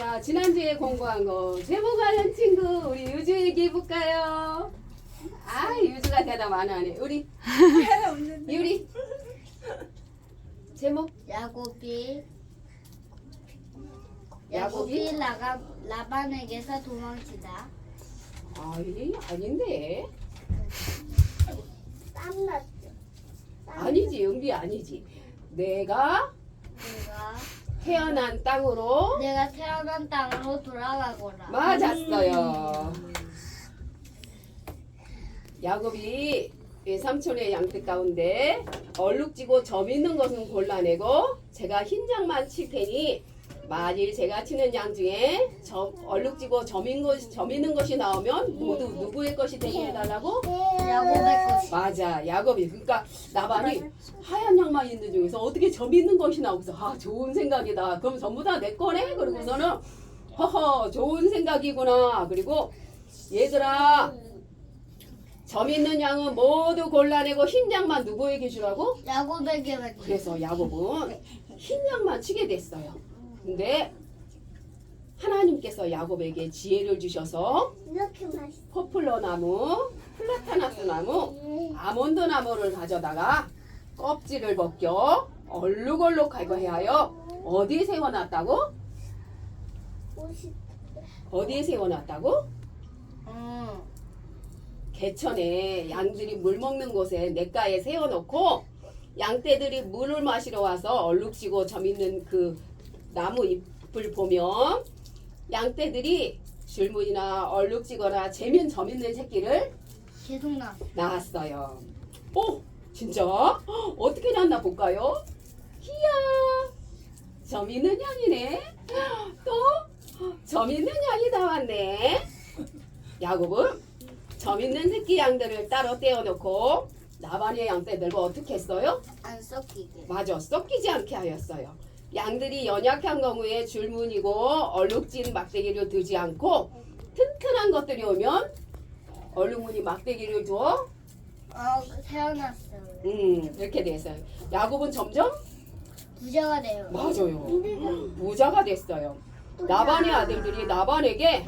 자, 지난주에 공부한 거 제목 관련 친구 우리 유주 얘기해 볼까요? 아, 유주가 대답 안 하네. 우리 유리 제목 야곱이 야곱이? 야곱이 라가, 라반에게서 도망치다. 아이 아닌데 땀났죠. 아니지 은비 아니지. 내가 내가 태어난 땅으로 내가 태어난 땅으로 돌아가거라. 맞았어요. 야곱이 이 삼촌의 양떼 가운데 얼룩지고 점 있는 것은 골라내고 제가 흰 장만 칠 테니 만일 제가 치는 양 중에 점, 얼룩지고 점 있는, 것, 점 있는 것이 나오면 모두 누구의 것이 되게 해달라고? 야곱의 것이. 맞아 야곱이 그러니까 나발이 하얀 양만 있는 중에서 어떻게 점 있는 것이 나오고서 아 좋은 생각이다 그럼 전부 다 내 거네 그러고서는 허허 좋은 생각이구나 그리고 얘들아 점 있는 양은 모두 골라내고 흰 양만 누구에게 주라고? 야곱에게만 주. 그래서 야곱은 흰 양만 치게 됐어요 근데 하나님께서 야곱에게 지혜를 주셔서 이렇게 맛있어. 포플러 나무, 플라타나스 나무, 아몬드 나무를 가져다가 껍질을 벗겨 얼룩얼룩하게 하여 어디에 세워놨다고? 어디에 세워놨다고? 어. 개천에 양들이 물 먹는 곳에 냇가에 세워놓고 양떼들이 물을 마시러 와서 얼룩지고 점 있는 그 나무 잎을 보면 양떼들이 줄무늬나 얼룩지거나 재면 점 있는 새끼를 계속 나. 나왔어요. 오, 진짜? 헉, 어떻게 났나 볼까요? 희야, 점 있는 양이네. 또, 점 있는 양이 나왔네. 야곱은 점 있는 새끼 양들을 따로 떼어놓고 나반의 양떼들과 어떻게 했어요? 안 섞이게. 맞아, 썩기지 않게 하였어요. 양들이 연약한 경우에 줄무늬고 얼룩진 막대기를 두지 않고 튼튼한 것들이 오면 얼룩무늬 막대기를 두어 어, 태어났어요. 음 이렇게 돼서 야곱은 점점 부자가 돼요. 맞아요. 부자가 됐어요. 나반의 아들들이 나반에게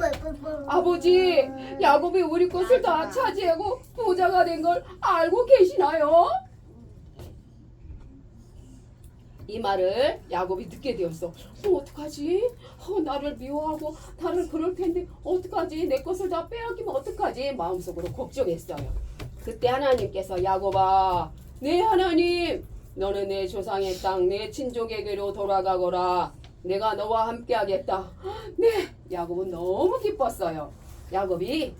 아버지 야곱이 우리 것을 다 차지하고 부자가 된 걸 알고 계시나요? 이 말을 야곱이 듣게 되었어. 어, 어떡하지? 어, 나를 미워하고 나를 그럴 텐데 어떡하지? 내 것을 다 빼앗기면 어떡하지? 마음속으로 걱정했어요. 그때 하나님께서 야곱아, 네 하나님, 너는 내 조상의 땅, 내 친족에게로 돌아가거라. 내가 너와 함께하겠다. 네, 야곱은 너무 기뻤어요. 야곱이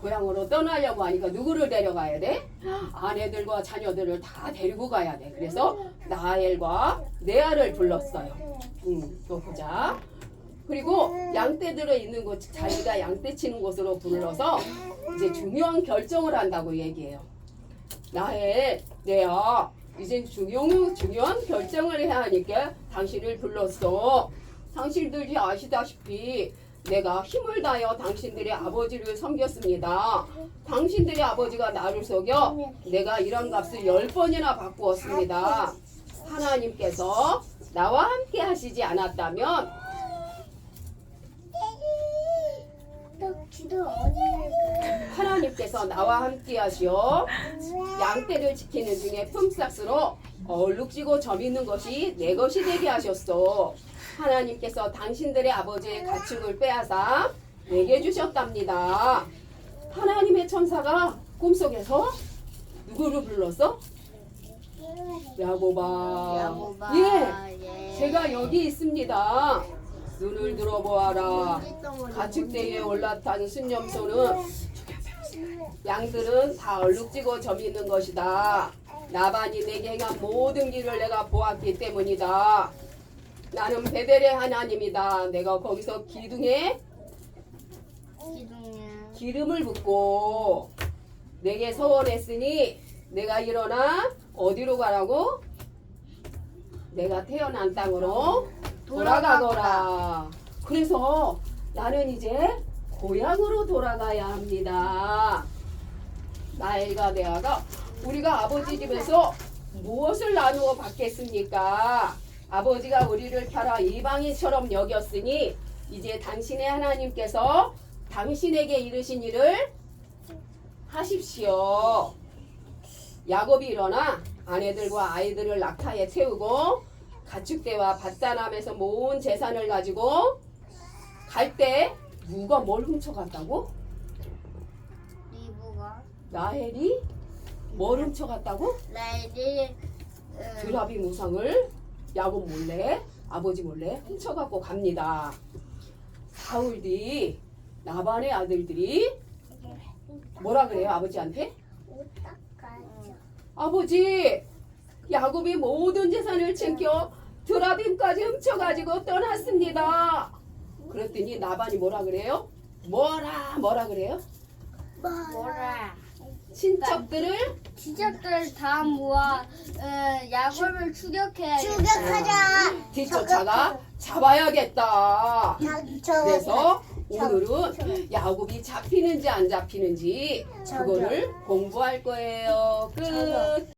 고향으로 떠나려고 하니까 누구를 데려가야 돼? 아내들과 자녀들을 다 데리고 가야 돼. 그래서 나엘과 레아를 불렀어요. 음, 또 보자. 그리고 양떼들을 있는 곳, 자기가 양떼 치는 곳으로 불러서 이제 중요한 결정을 한다고 얘기해요. 나엘, 레아, 이제 중요, 중요한 결정을 해야 하니까 당신을 불렀어. 당신들이 아시다시피 내가 힘을 다하여 당신들의 아버지를 섬겼습니다. 당신들의 아버지가 나를 속여 내가 이런 값을 열 번이나 바꾸었습니다. 하나님께서 나와 함께 하시지 않았다면? 하나님께서 나와 함께 하시어 양떼를 지키는 중에 품삯으로 얼룩지고 점 있는 것이 내 것이 되게 하셨소. 하나님께서 당신들의 아버지의 가축을 빼앗아 내게 주셨답니다. 하나님의 천사가 꿈속에서 누구를 불렀어? 야고바. 예, 예. 제가 여기 있습니다. 눈을 들어보아라. 가축대에 올라탄 순념소는 양들은 다 얼룩지고 점 있는 것이다. 나반이 내게 행한 모든 길을 내가 보았기 때문이다. 나는 베델의 하나님이다. 내가 거기서 기둥에 기둥이야. 기름을 붓고 내게 서원했으니 내가 일어나 어디로 가라고? 내가 태어난 땅으로 돌아가거라. 그래서 나는 이제 고향으로 돌아가야 합니다. 나엘과 레아가 우리가 아버지 집에서 무엇을 나누어 받겠습니까? 아버지가 우리를 펴라 이방인처럼 여겼으니 이제 당신의 하나님께서 당신에게 이르신 일을 하십시오. 야곱이 일어나 아내들과 아이들을 낙타에 태우고 가축대와 밭단함에서 모은 재산을 가지고 갈 때 누가 뭘 훔쳐갔다고? 리브가 라헬이 뭘 훔쳐갔다고? 나이를 드라비 무상을 야곱 몰래 아버지 몰래 훔쳐갖고 갑니다. 사흘 뒤 나반의 아들들이 뭐라 그래요 아버지한테? 아버지 야곱이 모든 재산을 챙겨 드라빔까지 훔쳐가지고 떠났습니다. 그랬더니 나반이 뭐라 그래요? 뭐라 뭐라 그래요? 뭐라? 친척들을 지적들 다 모아 어, 야곱을 추격해야 추격하자. 뒤쫓아가 잡아야겠다. 그래서 오늘은 야곱이 잡히는지 안 잡히는지 그거를 공부할 거예요. 끝.